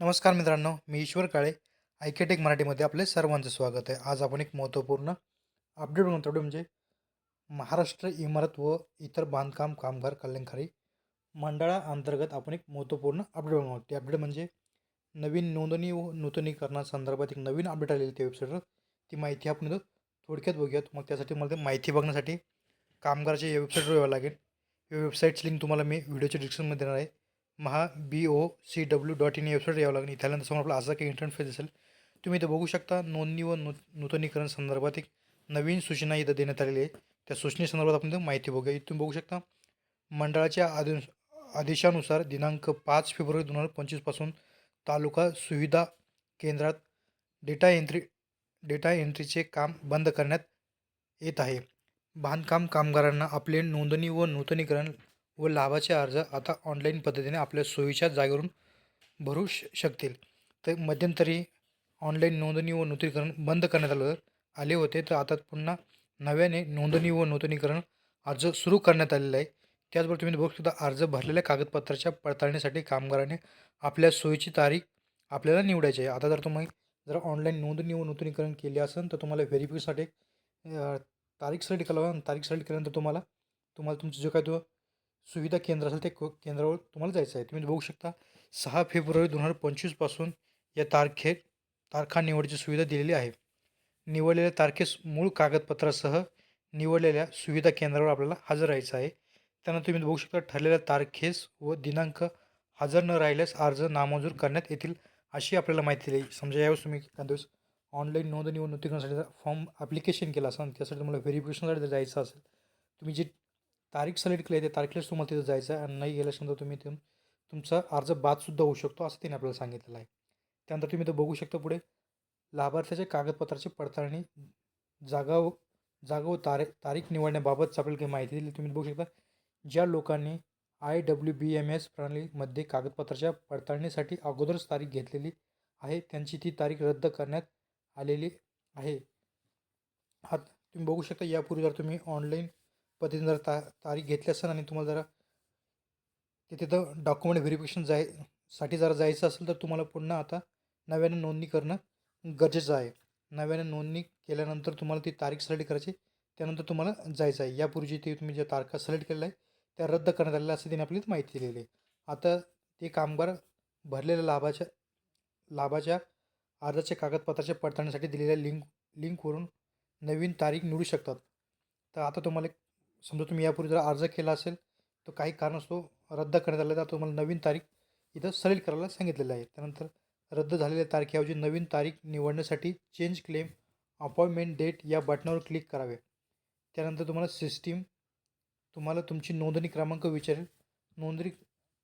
नमस्कार मित्रांनो मी ईश्वर काळे आयकेटेक मराठीमध्ये आपले सर्वांचं स्वागत आहे. आज आपण एक महत्त्वपूर्ण अपडेट म्हणतो म्हणजे महाराष्ट्र इमारत व इतर बांधकाम कामगार कल्याणकारी मंडळाअंतर्गत आपण एक महत्त्वपूर्ण अपडेट बनवतो ते अपडेट म्हणजे नवीन नोंदणी व नूतनीकरणासंदर्भात एक नवीन अपडेट आलेली त्या वेबसाईटवर ती माहिती आपण थोडक्यात बघूयात. मग त्यासाठी मला ते माहिती बघण्यासाठी कामगाराच्या या वेबसाईटवर यावं लागेल. या वेबसाईटची लिंक तुम्हाला मी व्हिडिओच्या डिस्क्रिप्शनमध्ये देणार आहे. Maha B O C W dot in website यावं लागेल. इथं समोर आपला असा काही इंटरफेस असेल तुम्ही इथं बघू शकता नोंदणी व नू नूतनीकरण संदर्भात एक नवीन सूचना इथं देण्यात आलेली आहे. त्या सूचनेसंदर्भात आपण इथं माहिती बघूया. इथं तुम्ही बघू शकता मंडळाच्या आदेश आदेशानुसार दिनांक पाच फेब्रुवारी दोन हजार पंचवीसपासून तालुका सुविधा केंद्रात डेटा एंट्री डेटा एंट्रीचे काम बंद करण्यात येत आहे. बांधकाम कामगारांना आपले नोंदणी व नूतनीकरण व लाभाचे अर्ज आता ऑनलाईन पद्धतीने आपल्या सोयीच्या जागेवरून भरू श शकतील. तर मध्यंतरी ऑनलाईन नोंदणी व नूतनीकरण बंद करण्यात आलं आले होते. तर आता पुन्हा नव्याने नोंदणी व नूतनीकरण अर्ज सुरू करण्यात आलेला आहे. त्याचबरोबर तुम्ही बघू शकता अर्ज भरलेल्या कागदपत्राच्या पडताळणीसाठी कामगाराने आपल्या सोयीची तारीख आपल्याला निवडायची आहे. आता जर तुम्ही जर ऑनलाईन नोंदणी व नूतनीकरण केले असेल तर तुम्हाला व्हेरिफिकेशनसाठी तारीख सिलेक्ट करावं तारीख सिलेक्ट केल्यानंतर तुम्हाला तुम्हाला तुमचं जो काय तो सुविधा केंद्र असेल ते को- केंद्रावर तुम्हाला जायचं आहे. तुम्ही बघू शकता सहा फेब्रुवारी दोन हजार पंचवीसपासून या तारखे तारखा निवडीची सुविधा दिलेली आहे. निवडलेल्या तारखेस मूळ कागदपत्रासह निवडलेल्या सुविधा केंद्रावर आपल्याला हजर राहायचं आहे. त्यांना तुम्ही बघू शकता ठरलेल्या तारखेस व दिनांक हजर न राहिल्यास अर्ज नामंजूर करण्यात येतील अशी आपल्याला माहिती दिली. समजा यावेळेस तुम्ही एखाद्या दिवस ऑनलाईन नोंदणी व नूतनीकरणासाठी फॉर्म ॲप्लिकेशन केला असेल त्यासाठी तुम्हाला व्हेरिफिकेशनसाठी जायचं असेल तुम्ही जी तारीख सलेक्ट केली आहे त्या तारखेलाच तुम्हाला तिथं जायचं आहे आणि नाही गेल्यानंतर तुम्ही तिथून तुमचा अर्ज बादसुद्धा होऊ शकतो असं त्यांनी आपल्याला सांगितलेलं आहे. त्यानंतर तुम्ही इथं बघू शकता पुढे लाभार्थ्याच्या कागदपत्राची पडताळणी जागा व जागा व तारीख तारीख निवडण्याबाबत आपल्याला काही माहिती दिली तुम्ही बघू शकता ज्या लोकांनी I W B M S प्रणालीमध्ये कागदपत्राच्या पडताळणीसाठी अगोदरच तारीख घेतलेली आहे त्यांची ती तारीख रद्द करण्यात आलेली आहे. हा तुम्ही बघू शकता यापूर्वी जर तुम्ही ऑनलाईन पद्धतीने जर ता तारीख घेतली असेल आणि तुम्हाला जरा तिथे तर डॉक्युमेंट व्हेरिफिकेशन जायसाठी जर जायचं असेल तर तुम्हाला पुन्हा आता नव्याने नोंदणी करणं गरजेचं आहे. नव्याने नोंदणी केल्यानंतर तुम्हाला ती तारीख सिलेक्ट करायची त्यानंतर तुम्हाला जायचं आहे. यापूर्वी ते तुम्ही ज्या तारखा सिलेक्ट केलेल्या आहे त्या रद्द करण्यात आलेल्या असं त्यांनी आपली माहिती दिलेली आहे. आता ते कामगार भरलेल्या लाभाच्या लाभाच्या अर्जाच्या कागदपत्राच्या पडताळणीसाठी दिलेल्या लिंक लिंकवरून नवीन तारीख निवडू शकतात. तर आता तुम्हाला एक समजा तुम्ही यापूर्वी जर अर्ज केला असेल तर काही कारणास्तव रद्द करण्यात आलं तर तुम्हाला नवीन तारीख इथं सिलेक्ट करायला सांगितलेलं आहे. त्यानंतर रद्द झालेल्या तारखेऐवजी नवीन तारीख निवडण्यासाठी चेंज क्लेम अपॉइंटमेंट डेट या बटनावर क्लिक करावे. त्यानंतर तुम्हाला सिस्टीम तुम्हाला तुमची नोंदणी क्रमांक विचारेल. नोंदणी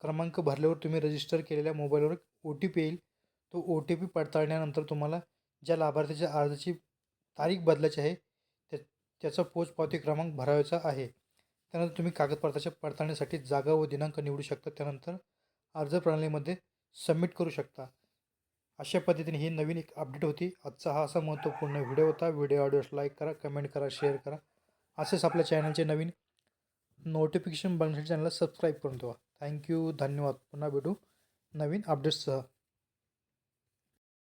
क्रमांक भरल्यावर तुम्ही रजिस्टर केलेल्या मोबाईलवर ओ टी पी येईल. तो ओ टी पी पडताळण्यानंतर तुम्हाला ज्या लाभार्थ्याच्या अर्जाची तारीख बदलायची आहे त्याचा पोचपावती क्रमांक भरावायचा आहे. त्यानंतर तुम्ही कागदपत्राच्या पडताळणीसाठी जागा व दिनांक निवडू शकता. त्यानंतर अर्ज प्रणालीमध्ये सबमिट करू शकता. अशा पद्धतीने ही नवीन एक अपडेट होती. आजचा हा असा महत्त्वपूर्ण व्हिडिओ होता. व्हिडिओ आवडल्यास लाईक करा कमेंट करा शेअर करा. असेच आपल्या चॅनलचे नवीन नोटिफिकेशन बघण्यासाठी चॅनलला सबस्क्राईब करून ठेवा. थँक्यू धन्यवाद. पुन्हा भेटू नवीन अपडेट्ससह